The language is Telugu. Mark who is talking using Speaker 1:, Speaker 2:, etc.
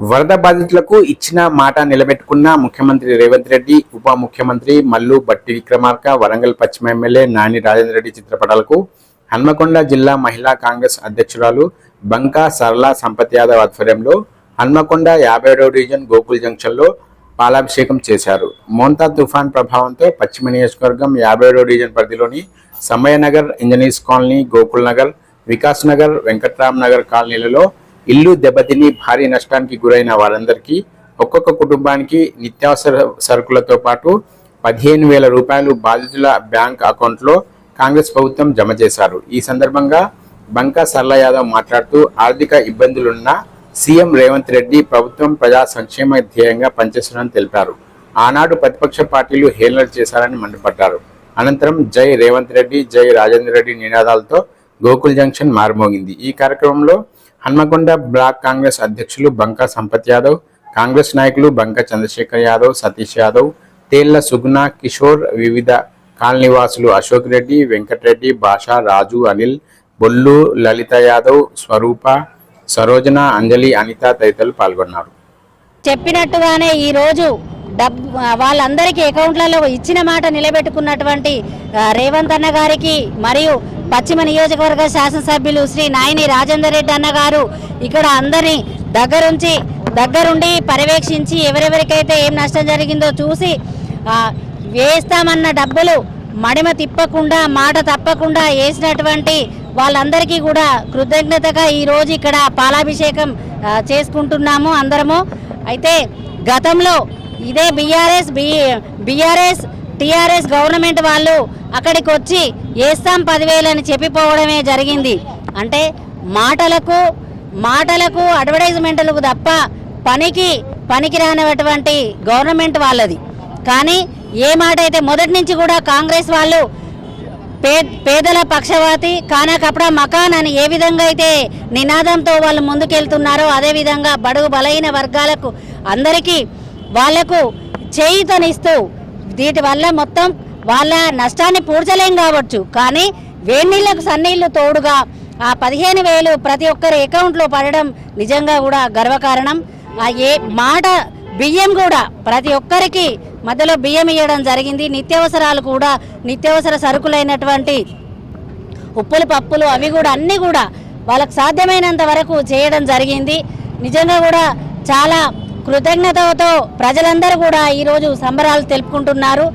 Speaker 1: వరద బాధితులకు ఇచ్చిన మాట నిలబెట్టుకున్న ముఖ్యమంత్రి రేవంత్ రెడ్డి ఉప ముఖ్యమంత్రి మల్లు బట్టి విక్రమార్క వరంగల్ పశ్చిమ ఎమ్మెల్యే నాని రాజేంద్ర రెడ్డి చిత్రపటాలకు హన్మకొండ జిల్లా మహిళా కాంగ్రెస్ అధ్యక్షురాలు బంకా సరళ సంపత్ యాదవ్ ఆధ్వర్యంలో హన్మకొండ యాభై ఏడవ డివిజన్ గోకుల్ జంక్షన్లో పాలాభిషేకం చేశారు. మోంతా తుఫాన్ ప్రభావంతో పశ్చిమ నియోజకవర్గం యాభై ఏడవ డివిజన్ పరిధిలోని సమయనగర్ ఇంజనీర్స్ కాలనీ గోకుల్ నగర్ వికాస్ నగర్ వెంకట్రామ్ నగర్ కాలనీలలో ఇల్లు దెబ్బతిని భారీ నష్టానికి గురైన వారందరికీ ఒక్కొక్క కుటుంబానికి నిత్యావసర సరుకులతో పాటు పదిహేను వేల రూపాయలు బాధితుల బ్యాంక్ అకౌంట్లో కాంగ్రెస్ ప్రభుత్వం జమ చేశారు. ఈ సందర్భంగా బంకా సర్ల యాదవ్ మాట్లాడుతూ ఆర్థిక ఇబ్బందులున్న సీఎం రేవంత్ రెడ్డి ప్రభుత్వం ప్రజా సంక్షేమ ధ్యేయంగా పనిచేస్తున్నారని తెలిపారు. ఆనాడు ప్రతిపక్ష పార్టీలు హేళన చేశారని మండిపడ్డారు. అనంతరం జై రేవంత్ రెడ్డి జై రాజేంద్ర రెడ్డి నినాదాలతో గోకుల్ జంక్షన్ మారుమోగింది. ఈ కార్యక్రమంలో హన్మకొండ బ్లాక్ కాంగ్రెస్ అధ్యక్షులు బంకా సంపత్ యాదవ్ కాంగ్రెస్ నాయకులు బంకా చంద్రశేఖర్ యాదవ్ సతీష్ యాదవ్ తేళ్ళ సుగుణ కిషోర్ వివిధ కాలనీవాసులు అశోక్ రెడ్డి వెంకటరెడ్డి భాషా రాజు అనిల్ బొల్లు లలిత యాదవ్ స్వరూప సరోజన అంజలి అనిత తదితరులు పాల్గొన్నారు.
Speaker 2: చెప్పినట్టుగానే ఈ రోజు డబ్ వాళ్ళందరికీ అకౌంట్లలో ఇచ్చిన మాట నిలబెట్టుకున్నటువంటి రేవంత్ అన్న గారికి మరియు పశ్చిమ నియోజకవర్గ శాసనసభ్యులు శ్రీ నాయని రాజేందర్ రెడ్డి అన్న గారు ఇక్కడ అందరినీ దగ్గరుంచి దగ్గరుండి పర్యవేక్షించి ఎవరెవరికైతే ఏం నష్టం జరిగిందో చూసి వేస్తామన్న డబ్బులు మడిమ తిప్పకుండా మాట తప్పకుండా వేసినటువంటి వాళ్ళందరికీ కూడా కృతజ్ఞతగా ఈ రోజు ఇక్కడ పాలాభిషేకం చేసుకుంటున్నాము అందరము. అయితే గతంలో ఇదే BRS B BRS TRS government వాళ్ళు అక్కడికి వచ్చి వేస్తాం పదివేలు అని చెప్పిపోవడమే జరిగింది. అంటే మాటలకు మాటలకు అడ్వర్టైజ్మెంట్లకు తప్ప పనికి పనికి రానటువంటి గవర్నమెంట్ వాళ్ళది. కానీ ఏ మాట అయితే మొదటి నుంచి కూడా కాంగ్రెస్ వాళ్ళు పే పేదల పక్షవాతి కానాకపడా మకాన్ అని ఏ విధంగా అయితే నినాదంతో వాళ్ళు ముందుకెళ్తున్నారో అదే విధంగా బడుగు బలైన వర్గాలకు అందరికీ వాళ్ళకు చేయితనిస్తూ దీటి వల్ల మొత్తం వాళ్ళ నష్టాన్ని పూడ్చలేం కావచ్చు. కానీ వేణీళ్ళకు సన్నీళ్ళు తోడుగా ఆ పదిహేను వేలు ప్రతి ఒక్కరి అకౌంట్లో పడడం నిజంగా కూడా గర్వకారణం. ఆ ఏ మాట బియ్యం కూడా ప్రతి ఒక్కరికి మధ్యలో బియ్యం ఇవ్వడం జరిగింది. నిత్యావసరాలు కూడా నిత్యావసర సరుకులైనటువంటి ఉప్పులు పప్పులు అవి కూడా అన్నీ కూడా వాళ్ళకు సాధ్యమైనంత వరకు చేయడం జరిగింది. నిజంగా కూడా చాలా కృతజ్ఞతతో ప్రజలందరూ కూడా ఈరోజు సంబరాలు తెలుపుకుంటున్నారు.